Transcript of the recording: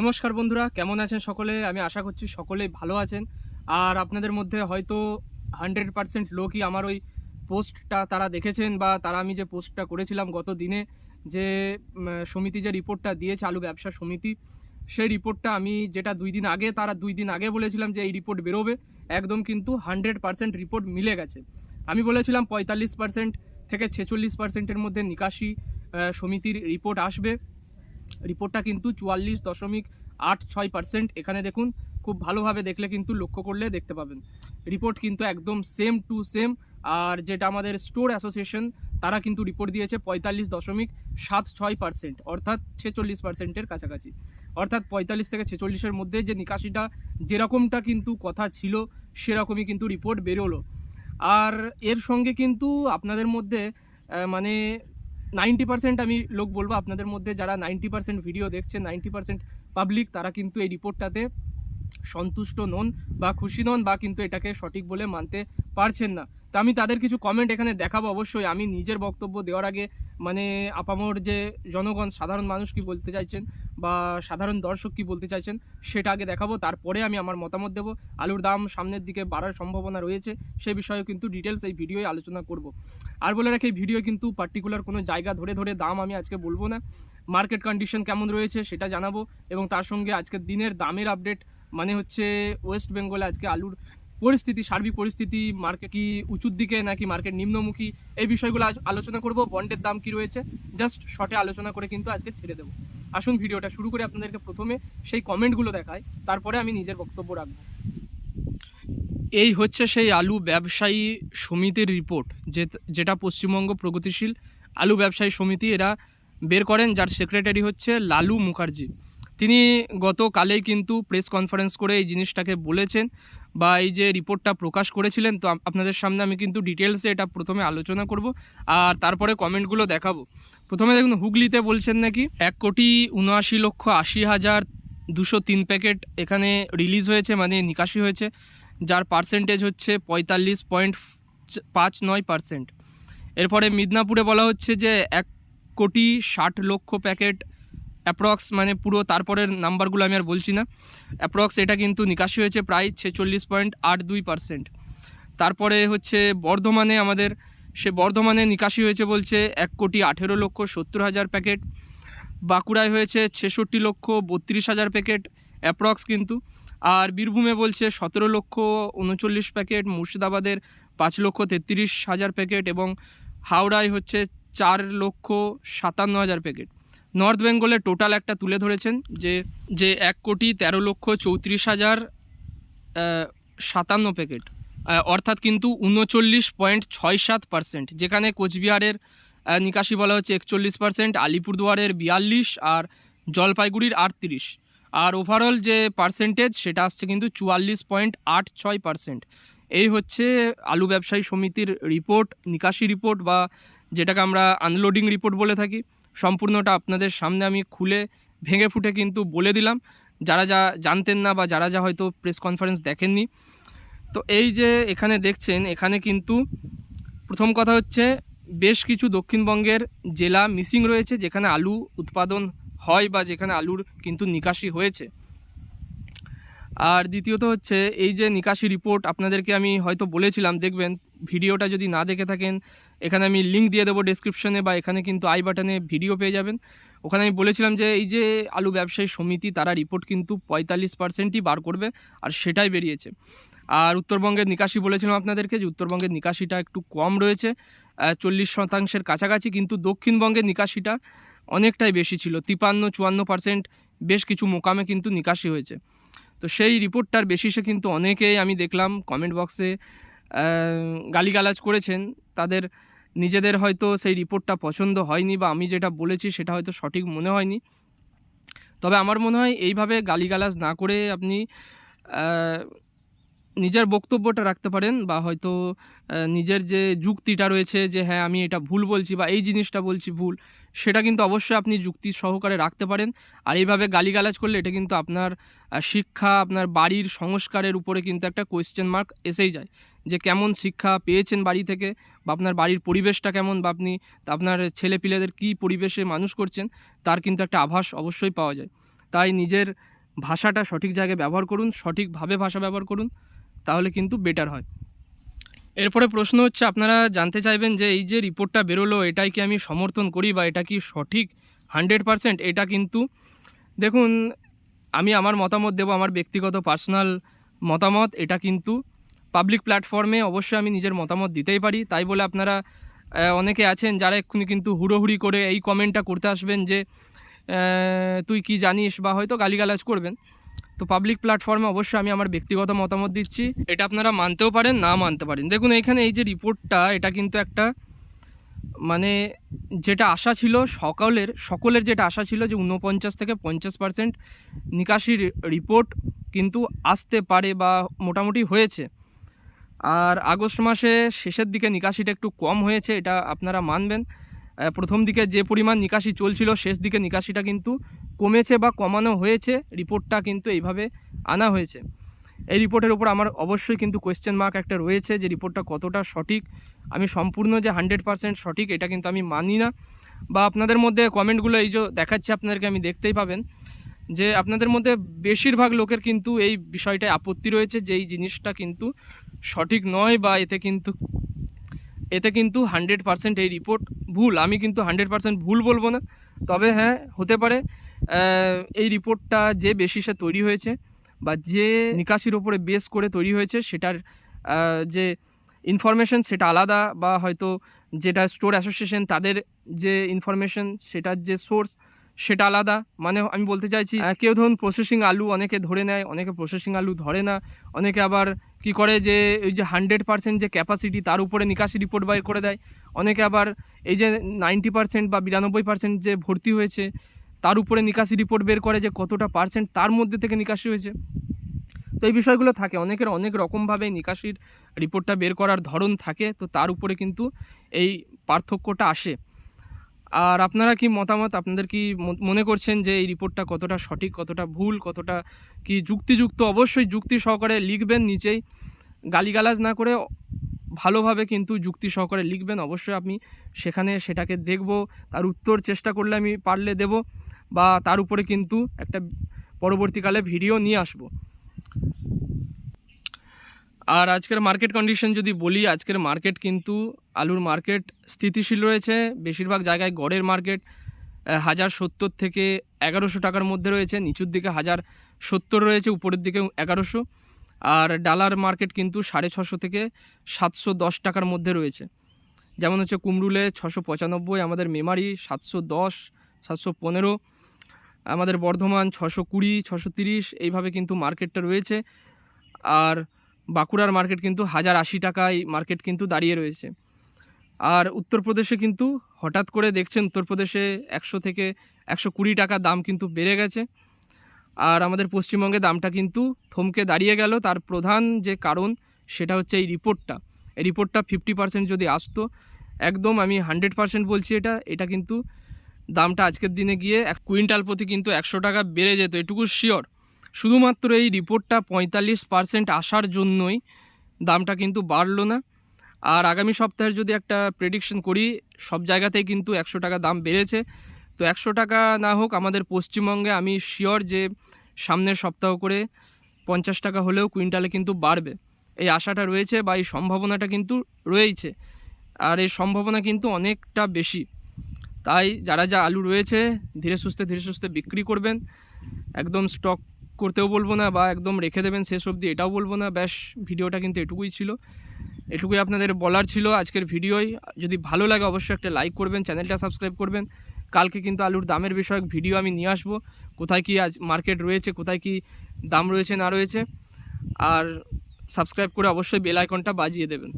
নমস্কার বন্ধুরা, কেমন আছেন সকলে? আমি আশা করছি সকলেই ভালো আছেন। আর আপনাদের মধ্যে হয়তো হান্ড্রেড পারসেন্ট লোকই আমার ওই পোস্টটা তারা দেখেছেন বা তারা আমি যে পোস্টটা করেছিলাম গত দিনে যে সমিতি যে রিপোর্টটা দিয়েছে আলু ব্যবসা সমিতি, সেই রিপোর্টটা আমি যেটা দুই দিন আগে, তারা দুই দিন আগে বলেছিলাম যে এই রিপোর্ট বেরোবে, একদম কিন্তু হান্ড্রেড পারসেন্ট রিপোর্ট মিলে গেছে। আমি বলেছিলাম পঁয়তাল্লিশ পার্সেন্ট থেকে ছেচল্লিশ পার্সেন্টের মধ্যে নিকাশি সমিতির রিপোর্ট আসবে। রিপোর্টটা কিন্তু চুয়াল্লিশ দশমিক আট ছয় পার্সেন্ট এখানে দেখুন, খুব ভালোভাবে দেখলে কিন্তু লক্ষ্য করলে দেখতে পাবেন। রিপোর্ট কিন্তু একদম সেম টু সেম আর যেটা আমাদের স্টোর অ্যাসোসিয়েশন তারা কিন্তু রিপোর্ট দিয়েছে পঁয়তাল্লিশ দশমিক সাত ছয় পার্সেন্ট অর্থাৎ ছেচল্লিশ পার্সেন্টের কাছাকাছি। অর্থাৎ পঁয়তাল্লিশ থেকে ছেচল্লিশের মধ্যে যে নিকাশিটা, যেরকমটা কিন্তু কথা ছিল, সেরকমই কিন্তু রিপোর্ট বেরোলো। আর এর সঙ্গে কিন্তু আপনাদের মধ্যে মানে নাইনটি পার্সেন্ট আমি লোক বলব আপনাদের মধ্যে যারা নাইনটি পার্সেন্ট ভিডিও দেখছে নাইনটি পার্সেন্ট পাবলিক তারা কিন্তু এই রিপোর্টটাতে সন্তুষ্ট নন বা খুশি নন বা কিন্তু এটাকে সঠিক বলে মানতে পারছেন না। তো আমি তাদের কিছু কমেন্ট এখানে দেখাবো অবশ্যই। আমি নিজের বক্তব্য দেওয়ার আগে মানে আপামর যে জনগণ, সাধারণ মানুষ কি বলতে চাইছেন বা সাধারণ দর্শক কি বলতে চাইছেন সেটা আগে দেখাবো, তারপরে আমি আমার মতামত দেবো। আলুর দাম সামনের দিকে বাড়ার সম্ভাবনা রয়েছে, সে বিষয়ে কিন্তু ডিটেলস এই ভিডিওয়ে আলোচনা করব। আর বলে রাখি, এই ভিডিও কিন্তু পার্টিকুলার কোনো জায়গা ধরে ধরে দাম আমি আজকে বলব না। মার্কেট কন্ডিশন কেমন রয়েছে সেটা জানাব এবং তার সঙ্গে আজকের দিনের দামের আপডেট মানে হচ্ছে ওয়েস্ট বেঙ্গলে আজকে আলুর পরিস্থিতি, সার্বিক পরিস্থিতি মার্কেট কি উঁচুর দিকে নাকি মার্কেট নিম্নমুখী, এই বিষয়গুলো আজ আলোচনা করব। বন্ডের দাম কি রয়েছে? জাস্ট শর্টে আলোচনা করে কিন্তু আজকে ছেড়ে দেবো। আসুন ভিডিওটা শুরু করে আপনাদেরকে প্রথমে। সেই কমেন্টগুলো দেখাই, তারপরে আমি নিজের বক্তব্য রাখব। এই হচ্ছে সেই আলু ব্যবসায়ী সমিতির রিপোর্ট যে যেটা পশ্চিমবঙ্গ প্রগতিশীল আলু ব্যবসায়ী সমিতি, এরা বের করেন, যার সেক্রেটারি হচ্ছে লালু মুখার্জি। তিনি গতকালেই কিন্তু প্রেস কনফারেন্স করে এই জিনিসটাকে বলেছেন বা এই যে রিপোর্টটা প্রকাশ করেছিলেন, তো আপনাদের সামনে আমি কিন্তু ডিটেলসে এটা প্রথমে আলোচনা করব আর তারপরে কমেন্টগুলো দেখাবো। প্রথমে দেখুন, হুগলিতে বলছেন নাকি, এক কোটি উনআশি লক্ষ আশি হাজার দুশো তিন প্যাকেট এখানে রিলিজ হয়েছে মানে নিকাশি হয়েছে, যার পার্সেন্টেজ হচ্ছে পঁয়তাল্লিশ পয়েন্ট পাঁচ নয় পার্সেন্ট। এরপরে মিদনাপুরে বলা হচ্ছে যে এক কোটি ষাট লক্ষ প্যাকেট অ্যাপ্রক্স মানে পুরো তারপরের নাম্বারগুলো আমি আর বলছি না। অ্যাপ্রক্স এটা কিন্তু নিকাশি হয়েছে প্রায় ছেচল্লিশ পয়েন্ট আট দুই পার্সেন্ট। তারপরে হচ্ছে বর্ধমানে আমাদের, সে বর্ধমানে নিকাশি হয়েছে বলছে এক কোটি আঠেরো লক্ষ সত্তর হাজার প্যাকেট। বাঁকুড়ায় হয়েছে ছেষট্টি লক্ষ বত্রিশ হাজার প্যাকেট অ্যাপ্রক্স কিন্তু। আর বীরভূমে বলছে সতেরো লক্ষ উনচল্লিশ প্যাকেট, মুর্শিদাবাদের পাঁচ লক্ষ তেত্রিশ হাজার প্যাকেট এবং হাওড়ায় হচ্ছে চার লক্ষ সাতান্ন হাজার প্যাকেট। নর্থ বেঙ্গলে টোটাল একটা তুলে ধরেছেন যে যে এক কোটি তেরো লক্ষ চৌত্রিশ হাজার সাতান্ন প্যাকেট অর্থাৎ কিন্তু উনচল্লিশ পয়েন্ট ছয় সাত পার্সেন্ট, যেখানে কোচবিহারের নিকাশি বলা হচ্ছে একচল্লিশ পার্সেন্ট, আলিপুরদুয়ারের বিয়াল্লিশ আর জলপাইগুড়ির আটত্রিশ। আর ওভারঅল যে পার্সেন্টেজ সেটা আসছে কিন্তু চুয়াল্লিশ পয়েন্ট আট ছয় পার্সেন্ট। এই হচ্ছে আলু ব্যবসায়ী সমিতির রিপোর্ট নিকাশি রিপোর্ট বা যেটাকে আমরা আনলোডিং রিপোর্ট বলে থাকি। সম্পূর্ণটা আপনাদের সামনে আমি খুলে ভেঙে ফুটে কিন্তু বলে দিলাম। যারা যা জানতেন না বা যারা যা হয়তো প্রেস কনফারেন্স দেখেননি। তো এই যে এখানে দেখছেন, এখানে কিন্তু প্রথম কথা হচ্ছে বেশ কিছু দক্ষিণবঙ্গের জেলা মিসিং রয়েছে, যেখানে আলু উৎপাদন হয় বা যেখানে আলুর কিন্তু নিকাশি হয়েছে। আর দ্বিতীয়ত হচ্ছে এই যে নিকাশি রিপোর্ট আপনাদেরকে আমি হয়তো বলেছিলাম, দেখবেন, ভিডিওটা যদি না দেখে থাকেন এখানে আমি লিঙ্ক দিয়ে দেবো ডেসক্রিপশনে বা এখানে কিন্তু আই বাটনে ভিডিও পেয়ে যাবেন। ওখানে আমি বলেছিলাম যে এই যে আলু ব্যবসায়ী সমিতি, তারা রিপোর্ট কিন্তু পঁয়তাল্লিশ পার্সেন্টই বার করবে আর সেটাই বেরিয়েছে। আর উত্তরবঙ্গের নিকাশি বলেছিলাম আপনাদেরকে যে উত্তরবঙ্গের নিকাশিটা একটু কম রয়েছে চল্লিশ শতাংশের কাছাকাছি, কিন্তু দক্ষিণবঙ্গের নিকাশিটা অনেকটাই বেশি ছিল, তিপান্ন, চুয়ান্ন পার্সেন্ট বেশ কিছু মোকামে কিন্তু নিকাশি হয়েছে। তো সেই রিপোর্টটার বেসিসে কিন্তু অনেকেই আমি দেখলাম কমেন্ট বক্সে গালিগালাজ করেছেন, তাদের নিজেদের হয়তো সেই রিপোর্টটা পছন্দ হয়নি বা আমি যেটা বলেছি সেটা হয়তো সঠিক মনে হয়নি। তবে আমার মনে হয় এইভাবে গালিগালাজ না করে আপনি নিজের বক্তব্যটা রাখতে পারেন বা হয়তো নিজের যে যুক্তিটা রয়েছে যে হ্যাঁ আমি এটা ভুল বলছি বা এই জিনিসটা বলছি ভুল, সেটা কিন্তু অবশ্যই আপনি যুক্তি সহকারে রাখতে পারেন। আর এইভাবে গালিগালাজ করলে এটা কিন্তু আপনার শিক্ষা, আপনার বাড়ির সংস্কারের উপরে কিন্তু একটা কোয়েশ্চেন মার্ক এসেই যায়। যে কেমন শিক্ষা পেয়েছেন বাড়ি থেকে বা আপনার বাড়ির পরিবেশটা কেমন বা আপনি আপনার ছেলে পিলেদের কী পরিবেশে মানুষ করছেন, তার কিন্তু একটা আভাস অবশ্যই পাওয়া যায়। তাই নিজের ভাষাটা সঠিক জায়গায় ব্যবহার করুন, সঠিকভাবে ভাষা ব্যবহার করুন, তাহলে কিন্তু বেটার হয়। এরপরে প্রশ্ন হচ্ছে, আপনারা জানতে চাইবেন যে এই যে রিপোর্টটা বেরোলো, এটাই কি আমি সমর্থন করি বা এটা কি সঠিক হান্ড্রেড পারসেন্ট এটা কিন্তু দেখুন, আমি আমার মতামত দেবো, আমার ব্যক্তিগত পার্সোনাল মতামত, এটা কিন্তু পাবলিক প্ল্যাটফর্মে অবশ্যই আমি নিজের মতামত দিতেই পারি। তাই বলে আপনারা অনেকে আছেন যারা এক্ষুনি কিন্তু হুড়োহুড়ি করে এই কমেন্টটা করতে আসবেন যে তুই কি জানিস বা হয়তো গালিগালাজ করবেন। তো পাবলিক প্ল্যাটফর্মে অবশ্যই আমি আমার ব্যক্তিগত মতামত দিচ্ছি। এটা আপনারা মানতেও পারেন, না মানতে পারেন। দেখুন এখানে এই যে রিপোর্টটা এটা কিন্তু একটা মানে যেটা আশা ছিল সকালের, সকলের যেটা আশা ছিল যে ঊনপঞ্চাশ থেকে পঞ্চাশ পার্সেন্ট নিকাশির রিপোর্ট কিন্তু আসতে পারে বা মোটামুটি হয়েছে। আর আগস্ট মাসে শেষের দিকে নিকাশিটা একটু কম হয়েছে, এটা আপনারা মানবেন। প্রথম দিকে যে পরিমাণ নিকাশি চলছিল, শেষ দিকে নিকাশিটা কিন্তু কমেছে বা কমানো হয়েছে। রিপোর্টটা কিন্তু এইভাবে আনা হয়েছে। এই রিপোর্টের উপর আমার অবশ্যই কিন্তু কোয়েশ্চেন মার্ক একটা রয়েছে যে রিপোর্টটা কতটা সঠিক। আমি সম্পূর্ণ যে হান্ড্রেড পার্সেন্ট সঠিক, এটা কিন্তু আমি মানি না। বা আপনাদের মধ্যে কমেন্টগুলো এই যে দেখাচ্ছি আপনাদেরকে, আমি দেখতেই পাবেন যে আপনাদের মধ্যে বেশিরভাগ লোকের কিন্তু এই বিষয়টায় আপত্তি রয়েছে যে এই জিনিসটা কিন্তু সঠিক নয় বা এতে কিন্তু এতে কিন্তু হান্ড্রেড পার্সেন্ট এই রিপোর্ট ভুল। আমি কিন্তু হান্ড্রেড পার্সেন্ট ভুল বলব না। তবে হ্যাঁ হতে পারে এই রিপোর্টটা যে বেসিসে তৈরি হয়েছে বা যে নিকাশির ওপরে বেস করে তৈরি হয়েছে, সেটার যে ইনফরমেশন সেটা আলাদা বা হয়তো যেটা স্টোর অ্যাসোসিয়েশন তাদের যে ইনফরমেশন সেটার যে সোর্স সেটা আলাদা। মানে আমি বলতে চাইছি কেউ ধরুন প্রসেসিং আলু অনেকে ধরে নেয়, অনেকে প্রসেসিং আলু ধরে না, অনেকে আবার কি করে যে ওই যে হান্ড্রেড পার্সেন্ট যে ক্যাপাসিটি তার উপরে নিকাশি রিপোর্ট বাইর করে দেয়। অনেকে আবার এই যে নাইনটি পার্সেন্ট বা বিরানব্বই পার্সেন্ট যে ভর্তি হয়েছে, তার উপরে নিকাশি রিপোর্ট বের করে যে কতটা পার্সেন্ট তার মধ্যে থেকে নিকাশি হয়েছে। তো এই বিষয়গুলো থাকে। অনেকের অনেক রকমভাবে নিকাশির রিপোর্টটা বের করার ধরন থাকে। তো তার উপরে কিন্তু এই পার্থক্যটা আসে। আর আপনারা কি মতামত, আপনাদের কি মনে করছেন যে এই রিপোর্টটা কতটা সঠিক, কতটা ভুল, কতটা কি যুক্তিযুক্ত? অবশ্যই যুক্তি সহকারে লিখবেন নিচেই। গালিগালাজ না করে ভালোভাবে কিন্তু যুক্তি সহকারে লিখবেন। অবশ্যই আমি সেখানে সেটাকে দেখব, তার উত্তর চেষ্টা করলে আমি পারলে দেব বা তার উপরে কিন্তু একটা পরবর্তীকালে ভিডিও নিয়ে আসব। আর আজকের মার্কেট কন্ডিশন যদি বলি, আজকের মার্কেট কিন্তু আলুর মার্কেট স্থিতিশীল রয়েছে। বেশিরভাগ জায়গায় গড়ের মার্কেট হাজার সত্তর থেকে এগারোশো টাকার মধ্যে রয়েছে। নিচুর দিকে হাজার সত্তর রয়েছে, উপরের দিকে এগারোশো। আর ডালার মার্কেট কিন্তু সাড়ে ছশো থেকে সাতশো দশ টাকার মধ্যে রয়েছে। যেমন হচ্ছে কুমরুলে ছশো পঁচানব্বই, আমাদের মেমারি সাতশো দশ, সাতশো পনেরো, আমাদের বর্ধমান ছশো কুড়ি, ছশো তিরিশ, এইভাবে কিন্তু মার্কেটটা রয়েছে। আর বাঁকুড়ার মার্কেট কিন্তু হাজার আশি টাকায় মার্কেট কিন্তু দাঁড়িয়ে রয়েছে। আর উত্তরপ্রদেশে কিন্তু হঠাৎ করে দেখছেন উত্তরপ্রদেশে একশো থেকে একশো কুড়ি টাকা দাম কিন্তু বেড়ে গেছে। আর আমাদের পশ্চিমবঙ্গে দামটা কিন্তু থমকে দাঁড়িয়ে গেল। তার প্রধান যে কারণ সেটা হচ্ছে এই রিপোর্টটা এই রিপোর্টটা ফিফটি পার্সেন্ট যদি আসতো, একদম আমি হান্ড্রেড পার্সেন্ট বলছি এটা এটা কিন্তু দামটা আজকের দিনে গিয়ে এক কুইন্টাল প্রতি কিন্তু একশো টাকা বেড়ে যেত, এটুকু শিওর শুধুমাত্র এই রিপোর্টটা পঁয়তাল্লিশ পার্সেন্ট আসার জন্যই দামটা কিন্তু বাড়লো না। আর আগামী সপ্তাহের যদি একটা প্রেডিকশন করি, সব জায়গাতেই কিন্তু একশো টাকা দাম বেড়েছে। তো একশো টাকা না হোক, আমাদের পশ্চিমবঙ্গে আমি শিওর যে সামনের সপ্তাহ করে পঞ্চাশ টাকা হলেও কুইন্টালে কিন্তু বাড়বে। এই আশাটা রয়েছে বা এই সম্ভাবনাটা কিন্তু রয়েছে। আর এই সম্ভাবনা কিন্তু অনেকটা বেশি। তাই যারা যা আলু রয়েছে, ধীরে সুস্থে ধীরে সুস্থে বিক্রি করবেন। একদম স্টক করতেও বলব না বা একদম রেখে দেবেন শেষ অবধি, এটাও বলব না। ব্যাস, ভিডিওটা কিন্তু এটুকুই ছিল। এটুকুই আপনাদের বলার ছিল আজকের ভিডিওই যদি ভালো লাগে অবশ্যই একটা লাইক করবেন, চ্যানেলটা সাবস্ক্রাইব করবেন। কালকে কিন্তু আলুর দামের বিষয়ক ভিডিও আমি নিয়ে আসব। কোথায় কি আজ মার্কেট রয়েছে, কোথায় কি দাম রয়েছে, না রয়েছে। আর সাবস্ক্রাইব করে অবশ্যই বেল আইকনটা বাজিয়ে দেবেন।